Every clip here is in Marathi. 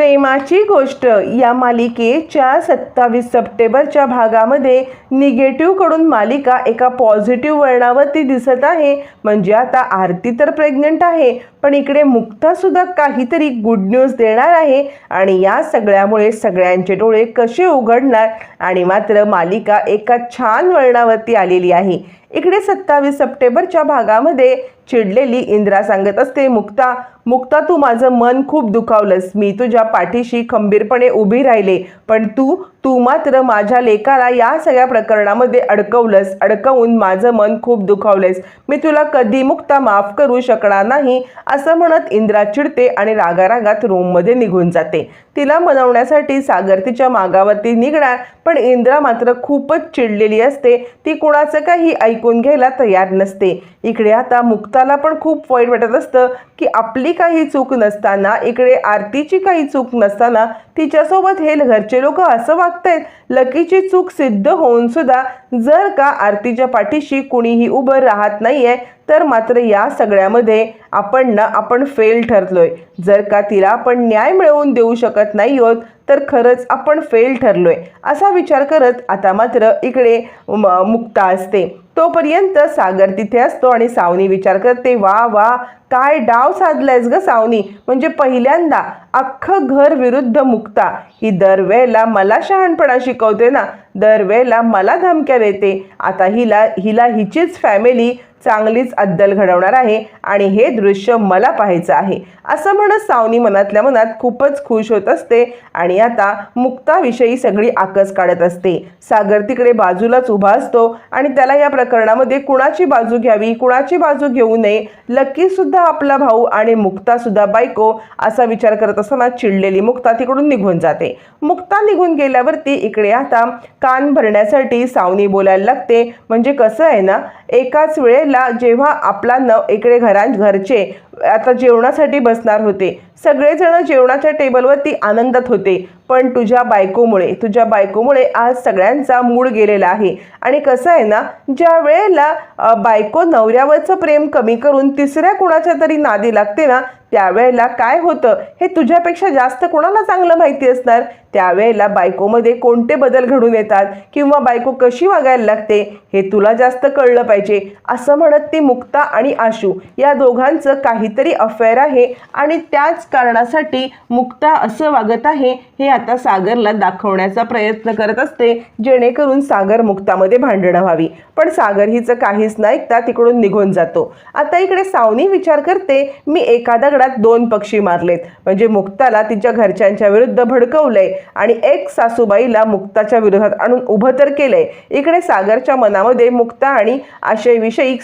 प्रेमाची गोष्ट. या मालिकेच्या सत्तावीस सप्टेंबरच्या भागामध्ये निगेटिव्हकडून मालिका एका पॉझिटिव्ह वळणावरती दिसत आहे. म्हणजे आता आरती तर प्रेग्नंट आहे पण इकडे मुक्तासुद्धा काहीतरी गुड न्यूज देणार आहे आणि या सगळ्यामुळे सगळ्यांचे डोळे कसे उघडणार? आणि मात्र मालिका एका छान वळणावरती आलेली आहे. इकडे सत्तावीस सप्टेंबरच्या भागामध्ये चिडलेली इंद्रा सांगत असते मुक्ता मुक्ता तू माझं मन खूप दुखावलंस. मी तुझ्या पाठीशी खंबीरपणे उभी राहिले पण तू तू मात्र माझ्या लेकाला या सगळ्या प्रकरणामध्ये अडकवलंस. अडकवून माझं मन खूप दुखावलंयस. मी तुला कधी मुक्ता माफ करू शकणार नाही असं म्हणत इंद्रा चिडते आणि रागारागात रूममध्ये निघून जाते. तिला मनवण्यासाठी सागर तिच्या मागावरती निघणार पण इंद्रा मात्र खूपच चिडलेली असते. ती कुणाचं काही ऐकून घ्यायला तयार नसते. इकडे आता मुक्ताला पण खूप वाईट वाटत असतं की आपली काही चूक नसताना इकडे आरतीची काही चूक नसताना तिच्यासोबत हे घरचे लोक असं वागतायत. लकीची चूक सिद्ध होऊन सुद्धा जर का आरतीच्या पाठीशी कुणीही उभं राहत नाहीये तर मात्र या सगळ्यामध्ये आपण ना आपण फेल ठरलोय. जर का तिला आपण न्याय मिळवून देऊ शकत नाही आहोत तर खरंच आपण फेल ठरलोय असा विचार करत आता मात्र इकडे म- मुक्ता असते. तोपर्यंत सागर तिथे असतो आणि सावनी विचार करते वा वा काय डाव साधलायस ग सावनी? म्हणजे पहिल्यांदा अख्खं घर विरुद्ध मुक्ता. ही दरवेळेला मला शहाणपणा शिकवते ना. दरवेळेला मला धमक्या देते. आता हिला हिला हिचीच फॅमिली चांगलीच अद्दल घडवणार आहे आणि हे दृश्य मला पाहायचं आहे. असं म्हणत सावनी मनातल्या मनात खूपच खुश होत असते आणि आता मुक्ताविषयी सगळी आकस काढत असते. सागर तिकडे बाजूलाच उभा असतो आणि त्याला या प्रकरणामध्ये कुणाची बाजू घ्यावी कुणाची बाजू घेऊ नये लकीसुद्धा आपला भाऊ आणि मुक्तासुद्धा बायको असा विचार करत असताना चिडलेली मुक्ता तिकडून निघून जाते. मुक्ता निघून गेल्यावरती इकडे आता कान भरण्यासाठी सावनी बोलायला लागते. म्हणजे कसं आहे ना एकाच वेळेला जेव्हा आपला नव इकडे घरां घरचे आता जेवणासाठी बसणार होते. सगळेजण जेवणाच्या टेबलवरती आनंदात होते. पण तुझ्या बायकोमुळे तुझ्या बायकोमुळे आज सगळ्यांचा मूड गेलेला आहे. आणि कसं आहे ना ज्या वेळेला बायको नवऱ्यावरचं प्रेम कमी करून तिसऱ्या कुणाच्या तरी नादी लागते ना त्यावेळेला काय होतं? हे तुझ्यापेक्षा जास्त कोणाला चांगलं माहिती असणार? त्यावेळेला बायकोमध्ये कोणते बदल घडून येतात? किंवा बायको कशी वागायला लागते? हे तुला जास्त कळलं पाहिजे. असं म्हणत ती मुक्ता आणि आशू या दोघांचं काही काहीतरी अफेअर आहे आणि त्याच कारणासाठी मुक्ता असं वागत आहे हे आता सागरला दाखवण्याचा प्रयत्न करत असते जेणेकरून सागर मुक्तामध्ये भांडणं व्हावी. पण सागर हिचं काहीच न ऐकता तिकडून निघून जातो. आता इकडे सावनी विचार करते मी एका दगडात दोन पक्षी मारलेत. म्हणजे मुक्ताला तिच्या घरच्यांच्या विरुद्ध भडकवलंय आणि एक सासूबाईला मुक्ताच्या विरोधात आणून उभं तर केलंय. इकडे सागरच्या मनामध्ये मुक्ता आणि आशयविषयी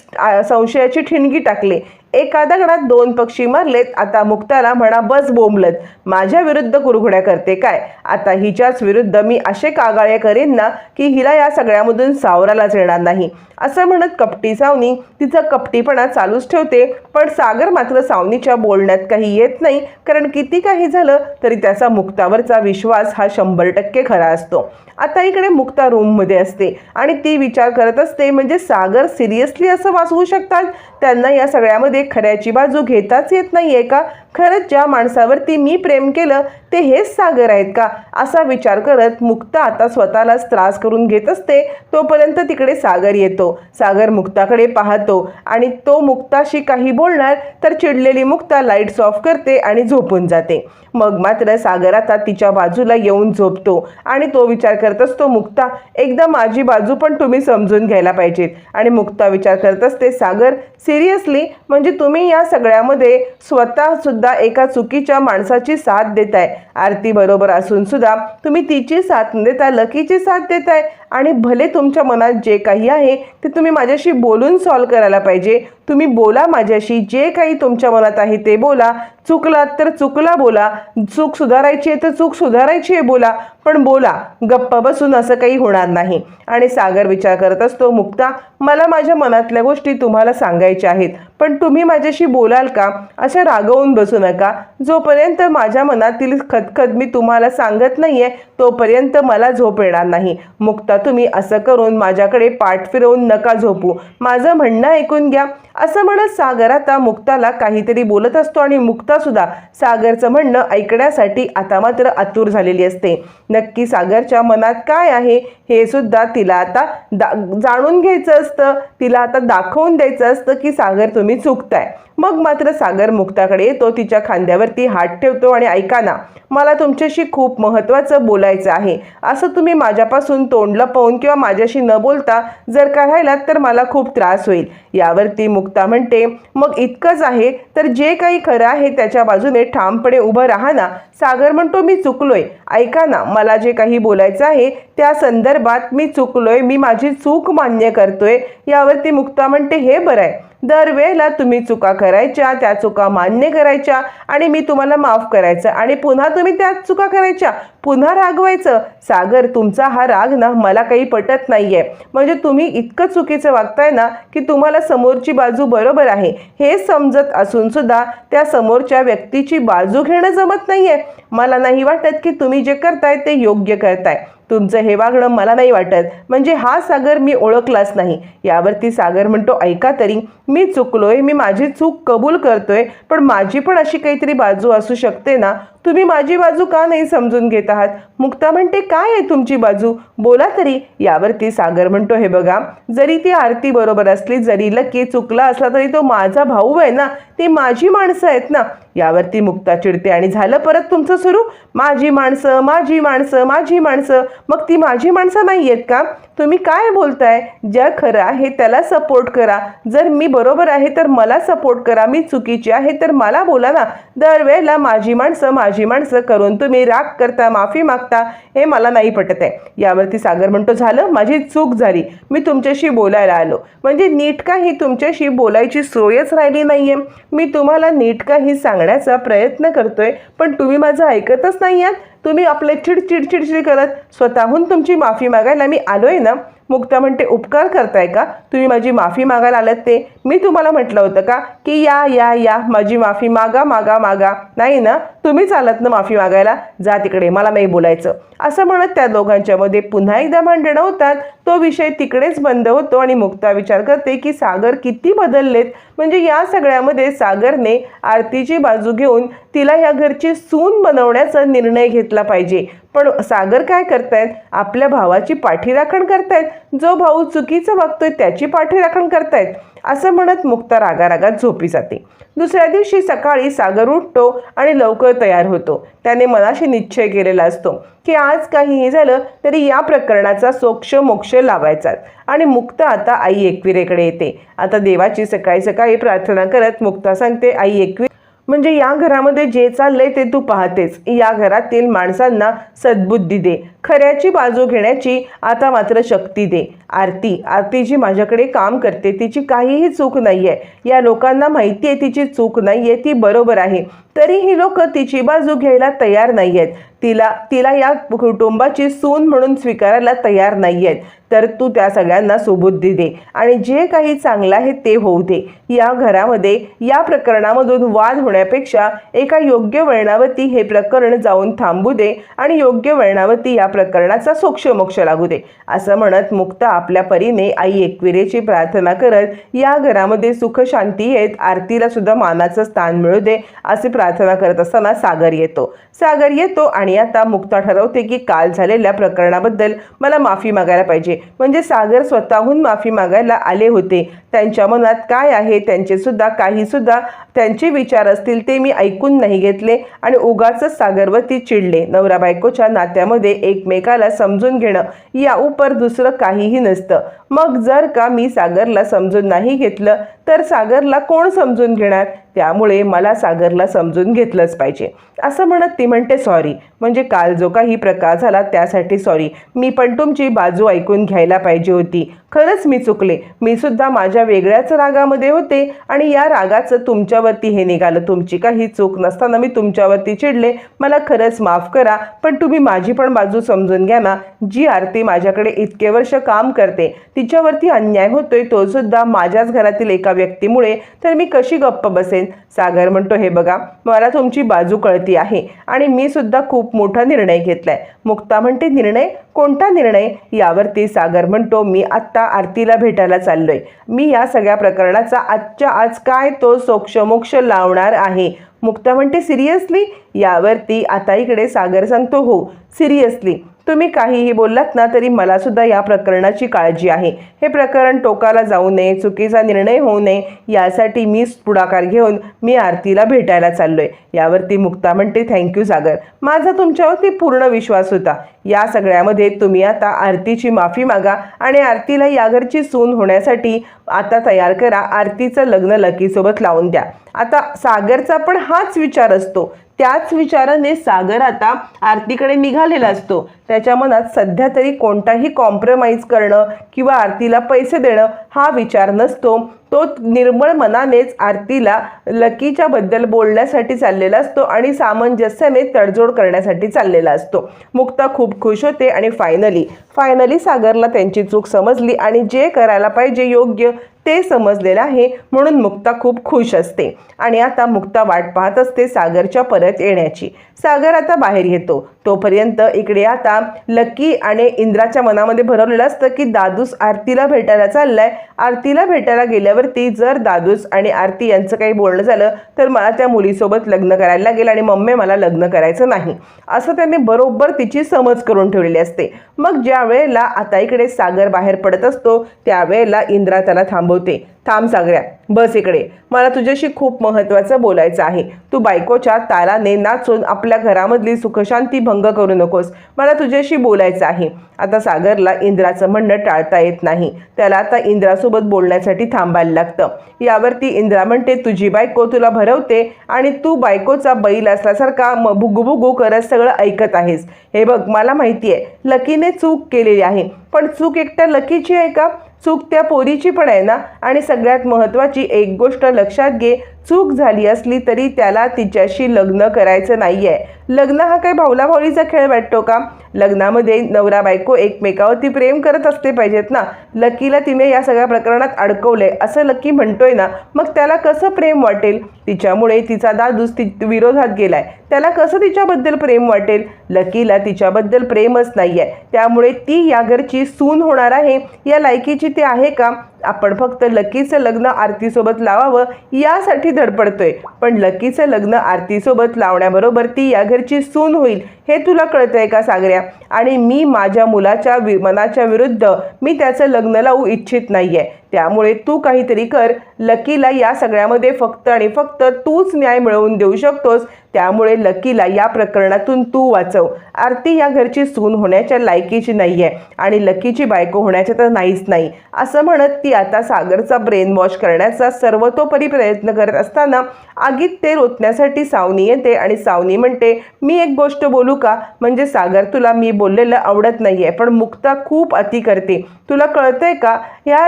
संशयाची ठिणगी टाकले. एका दगडात दोन पक्षी मारलेत आता मुक्ताला म्हणा बस बोंबलत. माझ्या विरुद्ध कुरघुड्या करते काय? आता हिच्याच विरुद्ध मी असे कागाळे करेन ना की हिला या सगळ्यामधून सावरालाच येणार नाही. असं म्हणत कपटी सावनी तिचा कपटीपणा चालूच ठेवते पण सागर मात्र सावनीच्या बोलण्यात काही येत नाही कारण किती काही झालं तरी त्याचा मुक्तावरचा विश्वास हा शंभर टक्के खरा असतो. आता इकडे मुक्ता रूममध्ये असते आणि ती विचार करत असते म्हणजे सागर सिरियसली असं वाचवू शकतात? त्यांना या सगळ्यामध्ये खऱ्याची बाजू घेताच येत नाहीये का? खरंच ज्या माणसावरती मी प्रेम केलं ते हेच सागर आहेत का? असा विचार करत मुक्ता आता स्वतःलाच त्रास करून घेत असते तोपर्यंत तिकडे सागर येतो. सागर मुक्ताकडे पाहतो आणि तो मुक्ताशी काही बोलणार तर चिडलेली मुक्ता लाईट्स ऑफ करते आणि झोपून जाते. मग मात्र सागर आता तिच्या बाजूला येऊन झोपतो आणि तो विचार करत असतो मुक्ता एकदा माझी बाजू पण तुम्ही समजून घ्यायला पाहिजेत. आणि मुक्ता विचार करत असते सागर सिरियसली? म्हणजे तुम्ही या सगळ्यामध्ये स्वतःसुद्धा सुद्धा एका चुकीच्या माणसाची साथ देताय. आरती बरोबर असून सुद्धा तुम्ही तिची साथ देता लकीची साथ देताय. आणि भले तुमच्या मनात जे काही आहे ते तुम्ही माझ्याशी बोलून सॉल्व करायला पाहिजे. तुम्ही बोला माझ्याशी जे काही तुमच्या मनात आहे ते बोला. चुकलात तर चुकला बोला. चूक सुधारायची आहे तर चूक सुधारायची आहे बोला. पण बोला गप्प बसून असं काही होणार नाही. आणि सागर विचार करत असतो मुक्ता मला माझ्या मनातल्या गोष्टी तुम्हाला सांगायच्या आहेत पण तुम्ही माझ्याशी बोलाल का? अशा रागवून बसू नका. जोपर्यंत माझ्या मनातील खतखत मी तुम्हाला सांगत नाही आहे तोपर्यंत मला झोप येणार नाही. मुक्ता तुम्ही असं करून माझ्याकडे पाठ फिरवून नका झोपू. माझं म्हणणं ऐकून घ्या. असं म्हणत सागर आता मुक्ताला काहीतरी बोलत असतो आणि मुक्ता सुद्धा सागरचं म्हणणं ऐकण्यासाठी आता मात्र आतुर झालेली असते. नक्की सागरच्या मनात काय आहे हे सुद्धा तिला आता दा जाणून घ्यायचं असतं. तिला आता दाखवून द्यायचं असतं की सागर तुम्ही चुकताय. मग मात्र सागर मुक्ताकडे येतो तिच्या खांद्यावरती हात ठेवतो आणि ऐका ना मला तुमच्याशी खूप महत्त्वाचं बोलायचं आहे. असं तुम्ही माझ्यापासून तोंड लपवून किंवा माझ्याशी न बोलता जर का राहिलात तर मला खूप त्रास होईल. यावरती मुक्ता मुक्ता म्हणते मग इतकंच आहे तर जे काही खरं आहे त्याच्या बाजूने ठामपणे उभं राहा ना सागर म्हणतो मी चुकलोय. ऐका ना मला जे काही बोलायचं आहे त्या संदर्भात मी चुकलोय. मी माझी चूक मान्य करतोय. यावरती मुक्ता म्हणते हे बरं आहे. दरवेळेला तुम्ही चुका करायच्या त्या चुका मान्य करायच्या आणि मी तुम्हाला माफ करायचं आणि पुन्हा तुम्ही त्याच चुका करायच्या पुन्हा रागवायचं. सागर तुमचा हा राग ना मला काही पटत नाही आहे म्हणजे तुम्ही इतकं चुकीचं वागताय ना की तुम्हाला समोरची बाजू बरोबर आहे. हे समजत असून सुद्धा त्या समोरच्या व्यक्तीची बाजू घेणं जमत नाही आहे मला नाही वाटत की तुम्ही जे करताय ते योग्य करताय. तुमचं हे वागणं मला नाही वाटत. म्हणजे हा सागर मी ओळखलाच नाही. यावरती सागर म्हणतो ऐका तरी मी चुकलोय मी माझी चूक कबूल करतोय पण माझी पण अशी काहीतरी बाजू असू शकते ना तुम्ही माझी बाजू का नाही समजून घेत आहात? मुक्ता म्हणते काय आहे तुमची बाजू? बोला तरी. यावरती सागर म्हणतो हे बघा जरी ती आरती बरोबर असली जरी लकी चुकला असला तरी तो माझा भाऊ आहे ना? ती माझी माणसं आहेत ना? यावरती मुक्ता चिडते आणि झालं परत तुमचं सुरू? माझी माणसं माझी माणसं माझी माणसं. मग ती माझी माणसं नाही आहेत का? तुम्ही काय बोलताय? ज्या खरं आहे त्याला सपोर्ट करा. जर मी बरोबर आहे तर मला सपोर्ट करा. मी चुकीची आहे तर मला बोला ना. दरवेळेला माझी माणसं माझी माणसं करून तुम्ही राग करता माफी मागता हे मला नाही पटत आहे. यावरती सागर म्हणतो झालं माझी चूक झाली. मी तुमच्याशी बोलायला आलो. म्हणजे नीटका ही तुमच्याशी बोलायची सोयच राहिली नाही आहे मी तुम्हाला नीट काही सांगण्याचा प्रयत्न करतोय पण तुम्ही माझं ऐकतच नाही आहात. तुम्ही आपले चिडचिड चिडचिड करत स्वतःहून तुमची माफी मागायला मी आलो आहे ना? मुक्ता म्हणते उपकार करताय का? तुम्ही माझी माफी मागायला आलात ते. मी तुम्हाला म्हटलं होतं का की या या या माझी माफी मागा मागा मागा. नाही ना? तुम्हीच आलात ना माफी मागायला? जा तिकडे मला नाही बोलायचं. असं म्हणत त्या दोघांच्यामध्ये पुन्हा एकदा भांडणं होतात. तो विषय तिकडेच बंद होतो आणि मुक्ता विचार करते की सागर किती बदललेत. म्हणजे या सगळ्यामध्ये सागरने आरतीची बाजू घेऊन तिला या घरची सून बनवण्याचा निर्णय घेतला पाहिजे. पण सागर काय करतायत? आपल्या भावाची पाठीराखण करतायत. जो भाऊ चुकीचं वागतोय त्याची पाठीराखण करतायत. असं म्हणत मुक्ता रागारागात झोपी जाते. दुसऱ्या दिवशी सकाळी सागर उठतो आणि लवकर तयार होतो. त्याने मनाशी निश्चय केलेला असतो की आज काहीही झालं तरी या प्रकरणाचा सोक्ष मोक्ष लावायचाच. आणि मुक्त आता आई एकविरेकडे येते. आता देवाची सकाळी सकाळी प्रार्थना करत मुक्ता सांगते आई एकवीर म्हणजे या घरामध्ये जे चाललंय ते तू पाहतेस. या घरातील माणसांना सद्बुद्धी दे. खऱ्याची बाजू घेण्याची आता मात्र शक्ती दे. आरती आरती जी माझ्याकडे काम करते तिची काहीही चूक नाही आहे या लोकांना माहिती आहे तिची चूक नाही आहे ती बरोबर आहे. तरी ही लोक तिची बाजू घ्यायला तयार नाही आहेत तिला तिला या कुटुंबाची सून म्हणून स्वीकारायला तयार नाही आहेत तर तू त्या सगळ्यांना सुबुद्धी दे आणि जे काही चांगलं आहे ते होऊ दे. या घरामध्ये या प्रकरणामधून वाद होण्यापेक्षा एका योग्य वळणावरती हे प्रकरण जाऊन थांबू दे आणि योग्य वळणावरती या प्रकरणाचा सोक्षमोक्ष लागू दे. असं म्हणत मुक्ता आपल्या परीने आई एकविरेची प्रार्थना करत या घरामध्ये सुख शांती येत आरतीला सुद्धा मानाचं स्थान मिळू दे अशी प्रार्थना करत असताना सागर येतो. सागर येतो आणि आता मुक्ता ठरवते की काल झालेल्या प्रकरणाबद्दल मला माफी मागायला पाहिजे. म्हणजे सागर स्वतःहून माफी मागायला आले होते. त्यांच्या मनात काय आहे? त्यांचेसुद्धा काहीसुद्धा त्यांचे विचार असतील ते मी ऐकून नाही घेतले आणि उगाच सागरवरती चिडले. नवरा बायकोच्या नात्यामध्ये एकमेकाला समजून घेणं या उपर दुसरं काहीही नसतं. मग जर का मी सागरला समजून नाही घेतलं तर सागरला कोण समजून घेणार? त्यामुळे मला सागरला समजून घेतलंच पाहिजे. असं म्हणत ती म्हणते सॉरी म्हणजे काल जो काही प्रकार झाला त्यासाठी सॉरी मी पण तुमची बाजू ऐकून घ्यायला पाहिजे होती. खरंच मी चुकले. मी सुद्धा माझ्या वेगळ्याच रागामध्ये होते आणि या रागाचं तुमच्यावरती हे निघालं. तुमची काही चूक नसताना मी तुमच्यावरती चिडले. मला खरंच माफ करा पण तुम्ही माझी पण बाजू समजून घ्या ना. जी आरती माझ्याकडे इतके वर्ष काम करते तिच्यावरती अन्याय होतोय तो सुद्धा माझ्याच घरातील एका व्यक्तीमुळे तर मी कशी गप्प बसेन? सागर म्हणतो हे बघा मला तुमची बाजू कळती आहे आणि मी सुद्धा खूप मोठा निर्णय घेतलाय. मुक्ता म्हणते निर्णय? कोणता निर्णय? यावरती सागर म्हणतो मी आत्ता आरतीला भेटायला चाललोय. मी या सगळ्या प्रकरणाचा आजच्या आज काय तो सोक्षमोक्ष लावणार आहे? मुक्ता म्हणते सिरियसली? यावरती आता इकडे सागर सांगतो हो सिरियसली. तुम्ही काहीही बोललात ना तरी मला सुद्धा या प्रकरणाची काळजी आहे. हे प्रकरण टोकाला जाऊ नये चुकीचा निर्णय होऊ नये यासाठी मी पुढाकार घेऊन मी आरतीला भेटायला चाललोय. यावरती मुक्ता म्हणते थँक्यू सागर. माझा तुमच्यावरती पूर्ण विश्वास होता. या सगळ्यामध्ये तुम्ही आता आरतीची माफी मागा आणि आरतीला या घरची सून होण्यासाठी आता तयार करा. आरतीचं लग्न लकीसोबत लावून द्या. आता सागरचा पण हाच विचार असतो. त्याच विचाराने सागर आता आरतीकडे निघालेला असतो. त्याच्या मनात सध्या तरी कोणताही कॉम्प्रोमाइज करणं किंवा आरतीला पैसे देणं हा विचार नसतो. तो निर्मळ मनानेच आरतीला लकीच्या बद्दल बोलण्यासाठी चाललेला असतो आणि सामंजस्याने तडजोड करण्यासाठी चाललेला असतो. मुक्ता खूप खुश होते आणि फायनली फायनली सागरला त्यांची चूक समजली आणि जे करायला पाहिजे योग्य ते समजलेलं आहे म्हणून मुक्ता खूप खुश असते. आणि आता मुक्ता वाट पाहत असते सागरच्या परत येण्याची. सागर आता बाहेर येतो. तोपर्यंत इकडे आता लकी आणि इंद्राच्या मनामध्ये भरवलेलं असतं की दादूस आरतीला भेटायला चाललाय. आरतीला भेटायला गेल्यावरती जर दादूस आणि आरती यांचं काही बोलणं झालं तर मला त्या मुलीसोबत लग्न करायला लागेल आणि मम्मी मला लग्न करायचं नाही. असं त्यांनी बरोबर तिची समज करून ठेवलेली असते. मग ज्या वेळेला आता इकडे सागर बाहेर पडत असतो त्यावेळेला इंद्रा त्याला थांबवते. थांब सागऱ्या बस इकडे. मला तुझ्याशी खूप महत्त्वाचं बोलायचं आहे. तू बायकोच्या तालाने नाचून आपल्या घरामधली सुखशांती भंग करू नकोस. मला तुझ्याशी बोलायचं आहे. आता सागरला इंद्राचं म्हणणं टाळता येत नाही. त्याला आता इंद्रासोबत बोलण्यासाठी थांबायला लागतं. यावरती इंद्रा म्हणते तुझी बायको तुला भरवते आणि तू बायकोचा बैल असल्यासारखा म भुगुभुगू करत सगळं ऐकत आहेस. हे बघ मला माहिती आहे लकीने चूक केलेली आहे. पण चूक एकट्या लकीची आहे का? चूक त्या पोरीची पण आहे ना? आणि सगळ्यात महत्त्वाची एक गोष्ट लक्षात घे चूक झाली असली तरी त्याला तिच्याशी लग्न करायचं नाही आहे लग्न हा काही भावला भावलीचा खेळ वाटतो का? लग्नामध्ये नवरा बायको एकमेकावरती प्रेम करत असते पाहिजेत ना. लकीला तिने या सगळ्या प्रकरणात अडकवले असं लकी म्हणतोय ना. मग त्याला कसं प्रेम वाटेल? तिच्यामुळे तिचा दादूस ती विरोधात गेलाय. त्याला कसं तिच्याबद्दल प्रेम वाटेल? लकीला तिच्याबद्दल प्रेमच नाही आहे त्यामुळे ती या घरची सून होणार आहे. या लायकीची ती आहे का? आपण फक्त लकीचं लग्न आरतीसोबत लावावं यासाठी धडपडतोय. पण लकीचं लग्न आरतीसोबत लावण्याबरोबर ती या घरची सून होईल हे तुला कळतंय का सागऱ्या? आणि मी माझ्या मुलाच्या वि मनाच्या विरुद्ध मी त्याचं लग्न लावू इच्छित नाही आहे त्यामुळे तू काहीतरी कर. लकीला या सगळ्यामध्ये फक्त आणि फक्त तूच न्याय मिळवून देऊ शकतोस. त्यामुळे लकीला या प्रकरणातून तू वाचव. आरती या घरची सून होण्याच्या लायकीची नाही आहे आणि लकीची बायको होण्याच्या तर नाहीच नाही. असं म्हणत ती आता सागरचा ब्रेन वॉश करण्याचा सर्वतोपरी प्रयत्न करत असताना आगीत ते रोतण्यासाठी सावनी येते आणि सावनी म्हणते मी एक गोष्ट बोलू का? म्हणजे सागर तुला मी बोललेलं आवडत नाही आहे पण मुक्ता खूप अति करते. तुला कळतंय का? या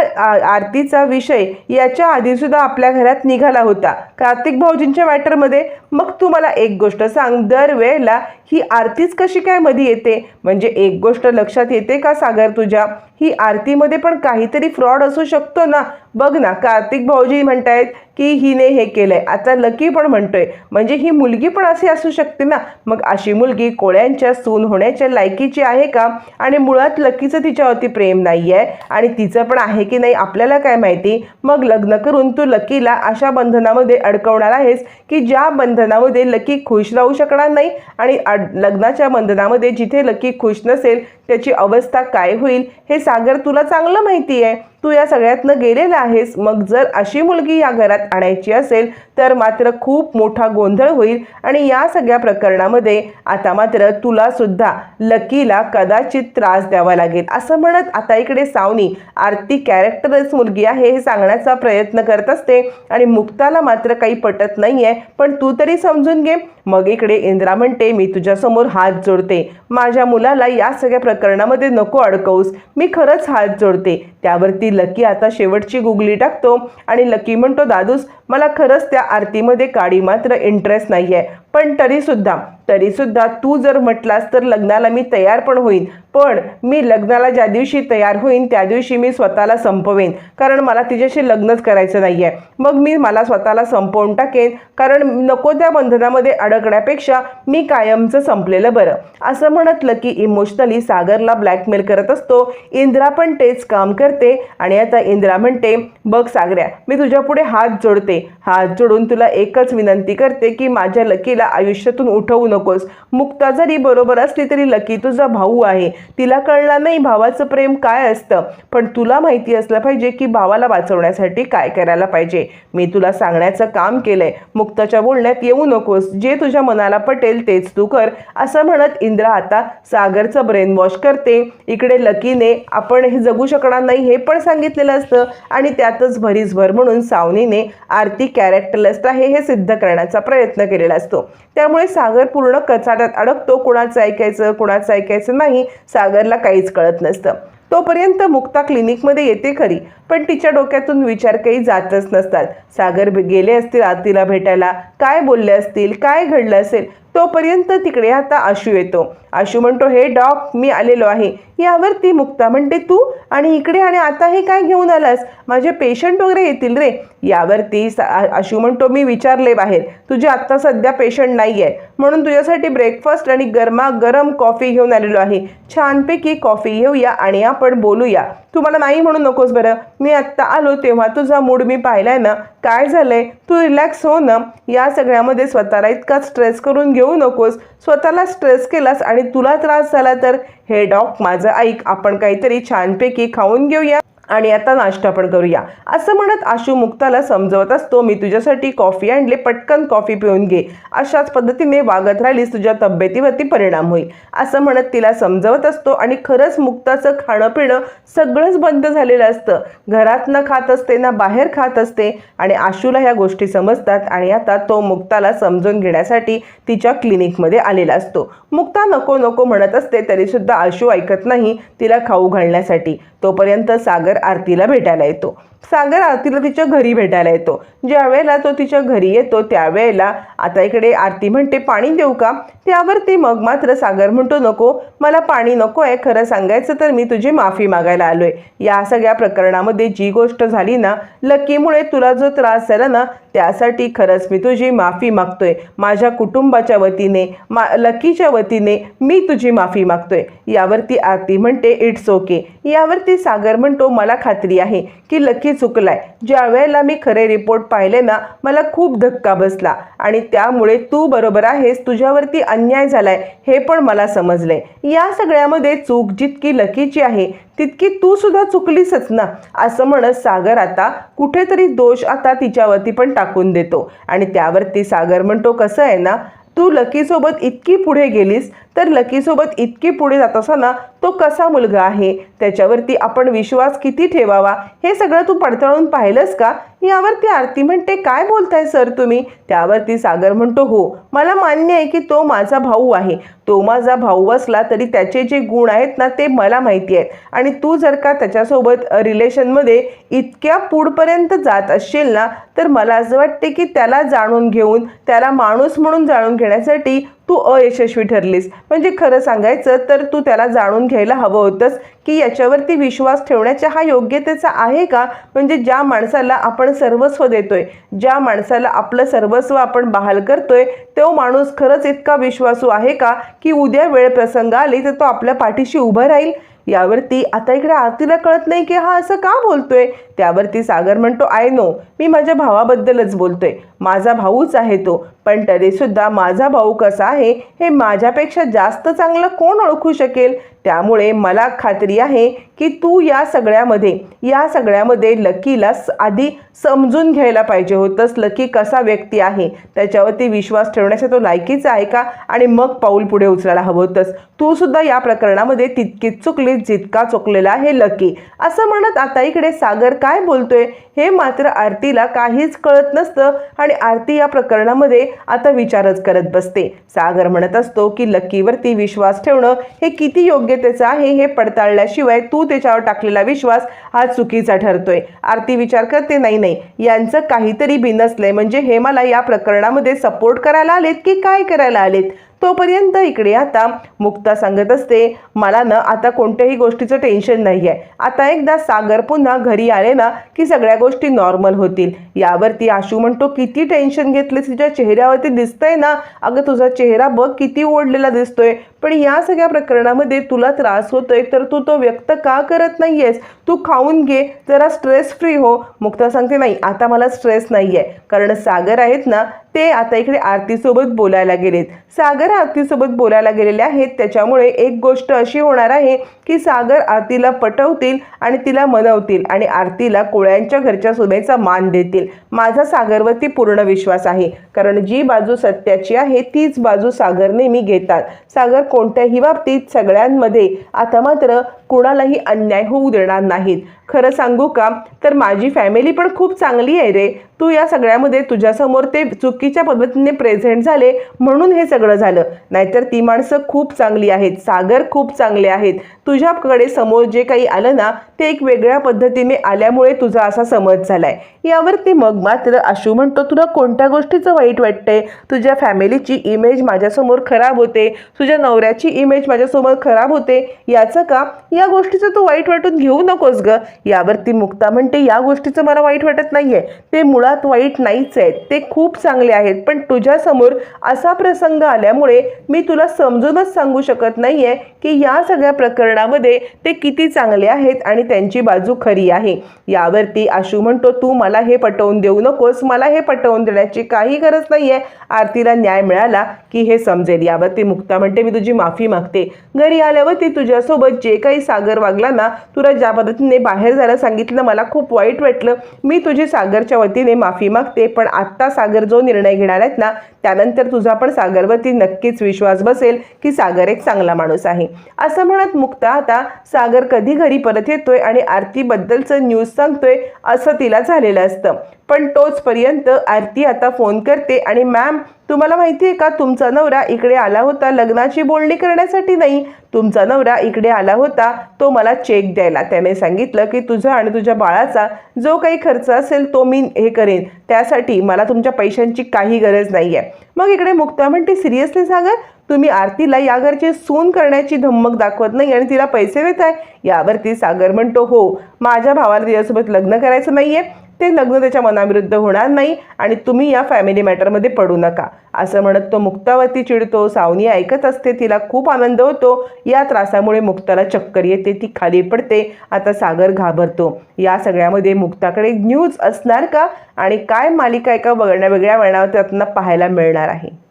आरतीचा विषय याच्या आधीसुद्धा आपल्या घरात निघाला होता. कार्तिक भाऊजींच्या मॅटरमध्ये मग तू मला एक गोष्ट सांग. दरवेळेला ही आरतीच कशी काय मध्ये येते? म्हणजे एक गोष्ट लक्षात येते का सागर तुझ्या? ही आरतीमध्ये पण काहीतरी फ्रॉड असू शकतो ना? बघ ना कार्तिक भाऊजी म्हणतायत की हिने हे केलंय. आता लकी पण म्हणतोय. म्हणजे ही मुलगी पण अशी असू शकते ना? मग अशी मुलगी कोळ्यांच्या सून होण्याच्या लायकीची आहे का? आणि मुळात लकीचं तिच्यावरती प्रेम नाही आहे आणि तिचं पण आहे की नाही आपल्याला काय माहिती? मग लग्न करून तू लकीला अशा बंधनामध्ये अडकवणार आहेस की ज्या बंधनामध्ये लकी खुश राहू शकणार नाही आणि अड- लग्नाच्या बंधनामध्ये जिथे लकी खुश नसेल त्याची अवस्था काय होईल हे सागर तुला चांगलं माहिती आहे. तू या सगळ्यातनं गेलेला आहेस. मग जर अशी मुलगी या घरात आणायची असेल तर मात्र खूप मोठा गोंधळ होईल. आणि या सगळ्या प्रकरणामध्ये आता मात्र तुला सुद्धा लकीला कदाचित त्रास द्यावा लागेल. असं म्हणत आता इकडे सावनी आरती कॅरेक्टरच मुलगी आहे हे सांगण्याचा प्रयत्न करत असते. आणि मुक्ताला मात्र काही पटत नाही आहे पण तू तरी समजून घे. मग इकडे इंद्रा म्हणते मी तुझ्यासमोर हात जोडते. माझ्या मुलाला या सगळ्या प्रकरणामध्ये नको अडकवूस. मी खरंच हात जोडते. त्यावरती लकी आता शेवटची गुगली टाकतो आणि लकी म्हणतो दादूस मला खरंच त्या आरतीमध्ये काडी मात्र इंटरेस्ट नाही आहे पण तरीसुद्धा तरीसुद्धा तू जर म्हटलास तर लग्नाला मी तयार पण होईन. पण मी लग्नाला ज्या दिवशी तयार होईन त्या दिवशी मी स्वतःला संपवेन. कारण मला तिच्याशी लग्नच करायचं नाही आहे मग मी मला स्वतःला संपवून टाकेन. कारण नको त्या बंधनामध्ये अडकण्यापेक्षा मी कायमचं संपलेलं बरं. असं म्हणतलं की इमोशनली सागरला ब्लॅकमेल करत असतो. इंद्रा पण तेच काम करते. आणि आता इंद्रा म्हणते बघ सागऱ्या मी तुझ्यापुढे हात जोडते. हात जोडून तुला एकच विनंती करते की माझ्या लकीला आयुष्यातून उठवू नकोस. मुक्ता जरी बरोबर असली तरी लकी तुझा भाऊ आहे. तिला कळणार नाही भावाचं प्रेम काय असतं. पण तुला माहिती असलं पाहिजे की भावाला वाचवण्यासाठी काय करायला पाहिजे. मी तुला सांगण्याचं काम केलंय. मुक्ताच्या बोलण्यात येऊ नकोस. जे तुझ्या मनाला पटेल तेच तू कर. असं म्हणत इंद्रा आता सागरचं ब्रेन वॉश करते. इकडे लकीने आपण हे जगू शकणार नाही हे पण सांगितलेलं असतं. आणि त्यातच भरीसभर म्हणून सावनीने आरती कॅरेक्टरलेस्ट आहे हे सिद्ध करण्याचा प्रयत्न केलेला असतो. त्यामुळे सागर पूर्ण कचाट्यात अडकतो. कुणाचं ऐकायचं कुणाचं ऐकायचं नाही सागरला काहीच कळत नसतं. तोपर्यंत मुक्ता क्लिनिकमध्ये येते खरी पण तिच्या डोक्यातून विचार काही जातच नसतात. सागर गेले असतील आरतीला भेटायला. काय बोलले असतील? काय घडलं असेल? तोपर्यंत तिकडे आता आशू येतो. आशू म्हणतो हे डॉग मी आलेलो आहे. यावरती मुक्ता म्हणते तू आणि इकडे आणि आता हे काय घेऊन आलास? माझे पेशंट वगैरे येतील रे. यावरती ती आशू म्हणतो मी विचारले बाहेर. तुझे आत्ता सध्या पेशंट नाही आहे म्हणून तुझ्यासाठी ब्रेकफास्ट आणि गरमा गरम कॉफी घेऊन आलेलो आहे. छानपैकी कॉफी घेऊया आणि आपण बोलूया. तू मला नाही म्हणू नकोस बरं. मी आत्ता आलो तेव्हा तुझा मूड मी पाहिलाय ना. काय झालंय? तू रिलॅक्स हो ना. या सगळ्यामध्ये स्वतःला इतका स्ट्रेस करून घेऊ नकोस. स्वतःला स्ट्रेस केलास आणि तुला त्रास झाला तर हे डॉग माझं ऐक. आपण काहीतरी छानपैकी खाऊन घेऊया. आणि आता नाश्ता पण करूया. असं म्हणत आशू मुक्ताला समजवत असतो मी तुझ्यासाठी कॉफी आणले पटकन कॉफी पिऊन घे. अशाच पद्धतीने वागत राहिलीस तुझ्या तब्येतीवरती परिणाम होईल. असं म्हणत तिला समजवत असतो आणि खरंच मुक्ताचं खाणं पिणं सगळंच बंद झालेलं असतं. घरात न खात असते ना बाहेर खात असते आणि आशूला ह्या गोष्टी समजतात आणि आता तो मुक्ताला समजून घेण्यासाठी तिच्या क्लिनिकमध्ये आलेला असतो. मुक्ता नको नको म्हणत असते तरीसुद्धा आशू ऐकत नाही तिला खाऊ घालण्यासाठी. तोपर्यंत सागर आरतीला भेटायला येतो. सागर आरतीला तिच्या घरी भेटायला येतो. ज्या वेळेला तो तिच्या घरी येतो त्यावेळेला आता इकडे आरती म्हणते पाणी देऊ का? त्यावरती मग मात्र सागर म्हणतो नको मला पाणी नको आहे खरं सांगायचं तर मी तुझी माफी मागायला आलोय. या सगळ्या प्रकरणामध्ये जी गोष्ट झाली ना लकीमुळे तुला जो त्रास झाला ना त्यासाठी खरंच मी तुझी माफी मागतोय. माझ्या कुटुंबाच्या वतीने मा लकीच्या वतीने मी तुझी माफी मागतोय. यावरती आरती म्हणते इट्स ओके. यावरती सागर म्हणतो मला खात्री आहे की लकी चुकलाय. ज्या वेळेला मी खरे रिपोर्ट पाहिले ना मला खूप धक्का बसला. आणि त्यामुळे तू बरोबर आहेस तुझ्यावरती अन्याय झालाय हे पण मला समजलंय या सगळ्यामध्ये चूक जितकी लकीची आहे तितकी तू सुद्धा चुकलीसच ना असं म्हणत सागर आता कुठेतरी दोष आता तिच्यावरती पण टाकून देतो. आणि त्यावरती सागर म्हणतो कसं आहे ना तू लकीसोबत इतकी पुढे गेलीस तर लकीसोबत इतकी पुढे जात असताना तो कसा मुलगा आहे? त्याच्यावरती आपण विश्वास किती ठेवावा? हे सगळं तू पडताळून पाहिलंस का? यावरती आरती म्हणते काय बोलताय सर तुम्ही? त्यावरती सागर म्हणतो हो मला मान्य आहे की तो माझा भाऊ आहे. तो माझा भाऊ असला तरी त्याचे जे गुण आहेत ना ते मला माहिती आहेत. आणि तू जर का त्याच्यासोबत रिलेशनमध्ये इतक्या पुढपर्यंत जात असशील ना तर मला असं वाटते की त्याला जाणून घेऊन त्याला माणूस म्हणून जाणून घेण्यासाठी तू अयशस्वी ठरलीस. म्हणजे खरं सांगायचं तर तू त्याला जाणून घ्यायला हवं होतंस की याच्यावरती विश्वास ठेवण्याच्या हा योग्यतेचा आहे का? म्हणजे ज्या माणसाला आपण सर्वस्व देतोय ज्या माणसाला आपलं सर्वस्व आपण बहाल करतोय तो माणूस खरंच इतका विश्वासू आहे का की उद्या वेळ प्रसंग आली तर तो आपल्या पाठीशी उभं राहील? यावरती आता इकडे आरतीला कळत नाही की हा असं का बोलतोय? त्यावरती सागर म्हणतो आय नो मी माझ्या भावाबद्दलच बोलतोय. माझा भाऊच आहे तो पण तरीसुद्धा माझा भाऊ कसा आहे हे माझ्यापेक्षा जास्त चांगलं कोण ओळखू शकेल? त्यामुळे मला खात्री आहे की तू या सगळ्यामध्ये या सगळ्यामध्ये लकीला आधी समजून घ्यायला पाहिजे होतंस. लकी कसा व्यक्ती आहे त्याच्यावरती विश्वास ठेवण्याचा तो लायकीचा आहे का? आणि मग पाऊल पुढे उचलायला हवं होतंस. तूसुद्धा या प्रकरणामध्ये तितकीच चुकली जितका चुकलेला आहे लकी. असं म्हणत आता इकडे सागर का काय बोलतोय हे मात्र आरतीला काहीच कळत नसतं आणि आरती या प्रकरणामध्ये आता विचारच करत बसते. सागर म्हणत असतो की लक्कीवरती विश्वास ठेवणं हे किती योग्यतेचं आहे हे पडताळल्याशिवाय तू त्याच्यावर टाकलेला विश्वास हा चुकीचा ठरतोय. आरती विचार करते नाही नाही यांचं काहीतरी बिनसलंय म्हणजे हे मला या प्रकरणामध्ये सपोर्ट करायला आलेत की काय करायला आलेत? तोपर्यंत इकडे आता मुक्ता सांगत असते मला ना आता कोणत्याही गोष्टीचं टेन्शन नाही आहे आता एकदा सागर पुन्हा घरी आले ना की सगळ्या गोष्टी नॉर्मल होतील. यावरती आशू म्हणतो किती टेन्शन घेतले तुझ्या चेहऱ्यावरती दिसतंय ना. अगं तुझा चेहरा बघ किती ओढलेला दिसतोय. पण या सगळ्या प्रकरणामध्ये तुला त्रास होतोय तर तू तो व्यक्त का करत नाही आहेस तू खाऊन घे जरा स्ट्रेस फ्री हो. मुक्ता सांगते नाही आता मला स्ट्रेस नाही आहे कारण सागर आहेत ना ते आता इकडे आरतीसोबत बोलायला गेलेत. सागर आरतीसोबत बोलायला गेलेले आहेत त्याच्यामुळे एक गोष्ट अशी होणार आहे की सागर आरतीला पटवतील आणि तिला मनवतील आणि आरतीला कोळ्यांच्या घरच्या सुनेचा मान देतील. माझा सागरवरती पूर्ण विश्वास आहे. कारण जी बाजू सत्याची आहे तीच बाजू सागर नेहमी घेतात. सागर कोणत्याही बाबतीत सगळ्यांमध्ये आता मात्र कुणालाही अन्याय होऊ देणार नाहीत. खरं सांगू का? तर माझी फॅमिली पण खूप चांगली आहे रे. तू या सगळ्यामध्ये तुझ्यासमोर ते चुकीच्या पद्धतीने प्रेझेंट झाले म्हणून हे सगळं झालं. नाहीतर ती माणसं खूप चांगली आहेत. सागर खूप चांगले आहेत. तुझ्याकडे समोर जे काही आलं ना ते एक वेगळ्या पद्धतीने आल्यामुळे तुझा असा समज झाला आहे यावरती मग मात्र आशू म्हणतो तुला कोणत्या गोष्टीचं वाईट वाटतंय? तुझ्या फॅमिलीची इमेज माझ्यासमोर खराब होते. तुझ्या नवऱ्याची इमेज माझ्यासमोर खराब होते. याचं का? या गोष्टीचं तू वाईट वाटून घेऊ नकोस ग. यावरती मुक्ता म्हणते या गोष्टीचं मला वाईट वाटत नाही आहे ते मुळात वाईट नाहीच आहेत. ते खूप चांगले आहेत. पण तुझ्यासमोर असा प्रसंग आल्यामुळे मी तुला समजूनच सांगू शकत नाही आहे की या सगळ्या प्रकरणामध्ये ते किती चांगले आहेत आणि त्यांची बाजू खरी आहे. यावरती आशू म्हणतो तू मला हे पटवून देऊ नकोस. मला हे पटवून देण्याची काही गरज नाही आहे आरतीला न्याय मिळाला की हे समजेल. यावरती मुक्ता म्हणते मी तुझी माफी मागते. घरी आल्यावरती तुझ्यासोबत जे काही सागर वागला ना तुला ज्या पद्धतीने बाहेर जरा सांगितलं मला खूप वाईट वाटलं. मी तुझी सागरच्या वतीने माफी मागते पण आत्ता सागर जो निर्णय घेणार आहेत ना त्यानंतर तुझा पण सागरवरती नक्कीच विश्वास बसेल की सागर एक चांगला माणूस आहे. असं म्हणत मुक्ता आता सागर कधी घरी परत येतोय आणि आरतीबद्दलचं न्यूज सांगतोय असं तिला झालेलं असतं. पण तोचपर्यंत आरती आता फोन करते आणि मॅम तुम्हाला माहिती आहे का तुमचा नवरा इकडे आला होता लग्नाची बोलणी करण्यासाठी नाही तुमचा नवरा इकडे आला होता तो मला चेक द्यायला. त्याने सांगितलं की तुझा आणि तुझ्या बाळाचा जो काही खर्च असेल तो मी हे करेन. त्यासाठी मला तुमच्या पैशांची काही गरज नाही आहे मग इकडे मुक्ता म्हणते सिरियसली सागर तुम्ही आरतीला या घरचे सून करण्याची धम्मक दाखवत नाही आणि तिला पैसे देत आहे यावरती सागर म्हणतो हो माझ्या भावाला तिच्यासोबत लग्न करायचं नाही आहे ते लग्न त्याच्या मनाविरुद्ध होणार नाही आणि तुम्ही या फॅमिली मॅटरमध्ये पडू नका. असं म्हणत तो मुक्तावरती चिडतो. सावनी ऐकत असते तिला खूप आनंद होतो. या त्रासामुळे मुक्ताला चक्कर येते ती खाली पडते. आता सागर घाबरतो. या सगळ्यामध्ये मुक्ताकडे न्यूज असणार का? आणि काय मालिका एका वेगळ्या वेगळ्या वळणावर त्यांना पाहायला मिळणार आहे?